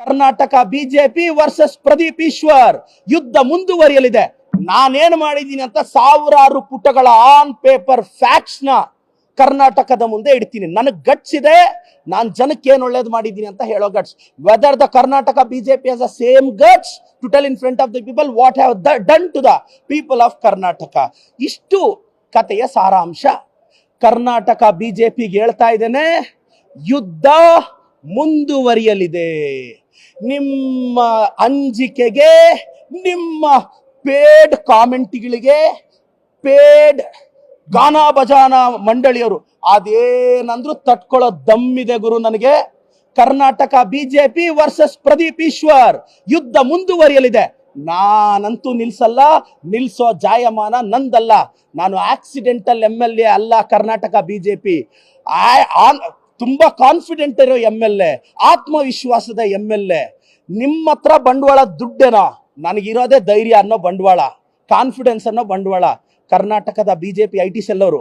Karnataka BJP versus Pradeep Eshwar ಯುದ್ಧ ಮುಂದುವರಿಯಲಿದೆ. ನಾನೇನು ಮಾಡಿದ್ದೀನಿ ಅಂತ ಸಾವಿರಾರು ಪುಟಗಳ ಆನ್ ಪೇಪರ್ ಫ್ಯಾಕ್ಟ್ಸ್ನ ಕರ್ನಾಟಕದ ಮುಂದೆ ಇಡ್ತೀನಿ. ನನಗೆ ಗಟ್ಸ್ ಇದೆ, ನಾನು ಜನಕ್ಕೆ ಏನು ಒಳ್ಳೇದು ಮಾಡಿದ್ದೀನಿ ಅಂತ ಹೇಳೋ guts whether the Karnataka BJP as a same guts to tell in front of the people what have the done to the people of Karnataka ಇಷ್ಟು ಕಥೆಯ ಸಾರಾಂಶ ಕರ್ನಾಟಕ ಬಿಜೆಪಿಗೆ ಹೇಳ್ತಾ ಇದ್ದೇನೆ. ಯುದ್ಧ ಮುಂದುವರಿಯಲಿದೆ. ನಿಮ್ಮ ಅಂಜಿಕೆಗೆ, ನಿಮ್ಮ ಪೇಡ್ ಕಾಮೆಂಟ್ಗಳಿಗೆ ಪೇಡ್ ಗಾನಾ ಬಜಾನಾ ಮಂಡಳಿಯವರು, ಅದೇನಂದ್ರು ತಟ್ಕೊಳ್ಳೋ ದಮ್ಮಿದೆ ಗುರು ನನಗೆ. ಕರ್ನಾಟಕ ಬಿಜೆಪಿ ವರ್ಸಸ್ ಪ್ರದೀಪ್ ಈಶ್ವರ್, ಯುದ್ಧ ಮುಂದುವರಿಯಲಿದೆ. ನಾನಂತೂ ನಿಲ್ಸಲ್ಲ, ನಿಲ್ಸೋ ಜಾಯಮಾನ ನಂದಲ್ಲ. ನಾನು ಆಕ್ಸಿಡೆಂಟಲ್ ಎಂ ಎಲ್ ಎ ಅಲ್ಲ ಕರ್ನಾಟಕ ಬಿಜೆಪಿ. ತುಂಬಾ ಕಾನ್ಫಿಡೆಂಟ್ ಇರೋ ಎಂ ಎಲ್ ಎ ಆತ್ಮವಿಶ್ವಾಸದ ಎಂ ಎಲ್ ಎ ನಿಮ್ಮ ಹತ್ರ ಬಂಡವಾಳ ದುಡ್ಡೇನೋ? ನನಗಿರೋದೇ ಧೈರ್ಯ ಅನ್ನೋ ಬಂಡವಾಳ ಕಾನ್ಫಿಡೆನ್ಸ್ ಅನ್ನೋ ಬಂಡವಾಳ. ಕರ್ನಾಟಕದ ಬಿಜೆಪಿ ಐ ಟಿ ಅವರು.